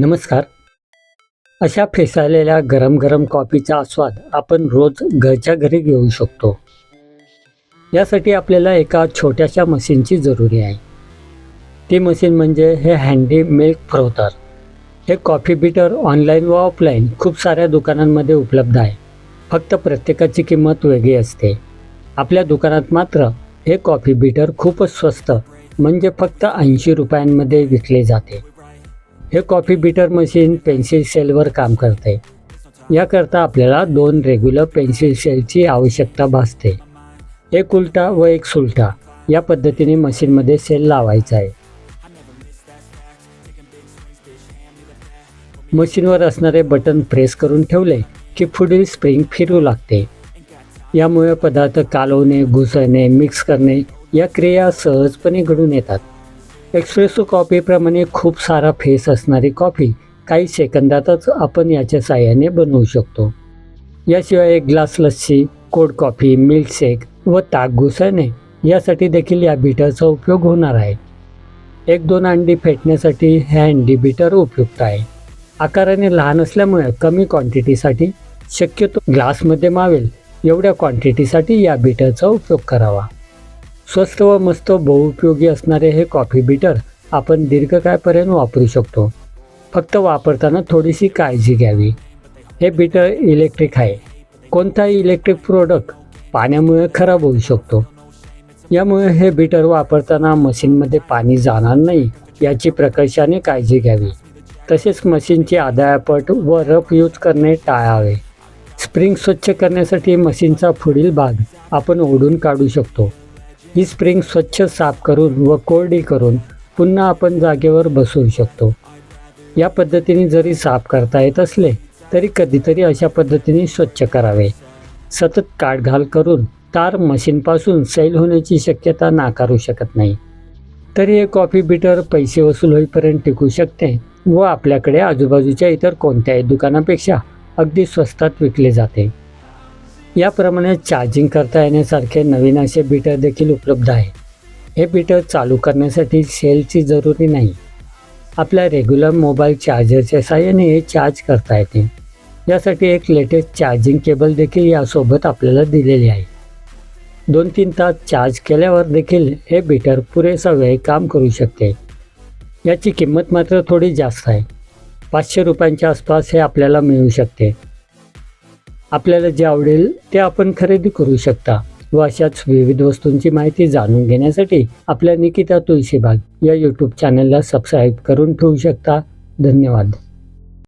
नमस्कार. अशा फेसाळलेल्या गरम गरम कॉफीचा आस्वाद आपण रोज घरच्या घरी घेऊ शकतो. यासाठी आपल्याला एका छोट्याशा मशीनची जरुरी आहे. ती मशीन म्हणजे हे हँडी मिल्क फ्रोथर. हे कॉफी बीटर ऑनलाईन व ऑफलाईन खूप साऱ्या दुकानांमध्ये उपलब्ध आहे. फक्त प्रत्येकाची किंमत वेगळी असते. आपल्या दुकानात मात्र हे कॉफी बीटर खूपच स्वस्त म्हणजे फक्त ऐंशी रुपयांमध्ये विकले जाते. हे कॉफी बिटर मशीन पेन्सिल सेलवर काम करते. याकरता आपल्याला दोन रेग्युलर पेन्सिल सेलची आवश्यकता भासते. एक उलटा व एक सुलटा या पद्धतीने मशीनमध्ये सेल लावायचा आहे. मशीनवर असणारे बटन प्रेस करून ठेवले की पुढील स्प्रिंग फिरू लागते. यामुळे पदार्थ कालवणे घुसळणे मिक्स करणे या क्रिया सहजपणे घडून येतात. एक्सप्रेसो कॉफीप्रमाणे खूप सारा फेस असणारी कॉफी काही सेकंदातच आपण याच्या साहाय्याने बनवू शकतो. याशिवाय एक glass lassi cold coffee milkshake व ताक घुसळणे यासाठी देखील या बीटरचा उपयोग होणार आहे. एक दोन अंडी फेटण्यासाठी हे अंडी बीटर उपयुक्त आहे. आकाराने लहान असल्यामुळे कमी क्वांटिटीसाठी शक्यतो ग्लासमध्ये मावेल. एवढ्या क्वांटिटीसाठी या बीटरचा उपयोग करावा. स्वस्त व मस्त बहुउपयोगी असणारे हे कॉफी बीटर आपण दीर्घकाळपर्यंत वापरू शकतो. फक्त वापरताना थोडीशी काळजी घ्यावी. हे बीटर इलेक्ट्रिक आहे. कोणताही इलेक्ट्रिक प्रोडक्ट पाण्यामुळे खराब होऊ शकतो. यामुळे हे बीटर वापरताना मशीनमध्ये पाणी जाणार नाही याची प्रकर्षाने काळजी घ्यावी. तसेच मशीनची आदायापट व रफ यूज करणे टाळावे. स्प्रिंग स्वच्छ करण्यासाठी मशीनचा पुढील भाग आपण ओढून काढू शकतो. ही स्प्रिंग स्वच्छ साफ करून व कोरडी करून पुन्हा आपण जागेवर बसवू शकतो. या पद्धतीने जरी साफ करता येत असले तरी कधीतरी अशा पद्धतीने स्वच्छ करावे. सतत काटघाल करून तार मशीनपासून सैल होण्याची शक्यता नाकारू शकत नाही. तरी हे कॉफी बिटर पैसे वसूल होईपर्यंत टिकू शकते व आपल्याकडे आजूबाजूच्या इतर कोणत्याही दुकानापेक्षा अगदी स्वस्तात विकले जाते. याप्रमाणे चार्जिंग करता येण्यासारखे नवीन असे बीटर देखील उपलब्ध आहे हे बीटर चालू करण्यासाठी सेलची जरुरी नाही. आपल्या रेग्युलर मोबाईल चार्जरच्या साहाय्याने हे चार्ज करता येते. यासाठी एक लेटेस्ट चार्जिंग केबल देखील यासोबत आपल्याला दिलेली आहे. दोन तीन तास चार्ज केल्यावर देखील हे बीटर पुरेसा वेळ काम करू शकते. याची किंमत मात्र थोडी जास्त आहे. पाचशे रुपयांच्या आसपास हे आपल्याला मिळू शकते. आपल्याला जे आवडेल ते आपण खरेदी करू शकता. व अशाच विविध वस्तूंची माहिती जाणून घेण्यासाठी आपल्या निकिता तुळशीबाग या यूट्यूब चॅनलला सबस्क्राईब करून ठेवू शकता. धन्यवाद.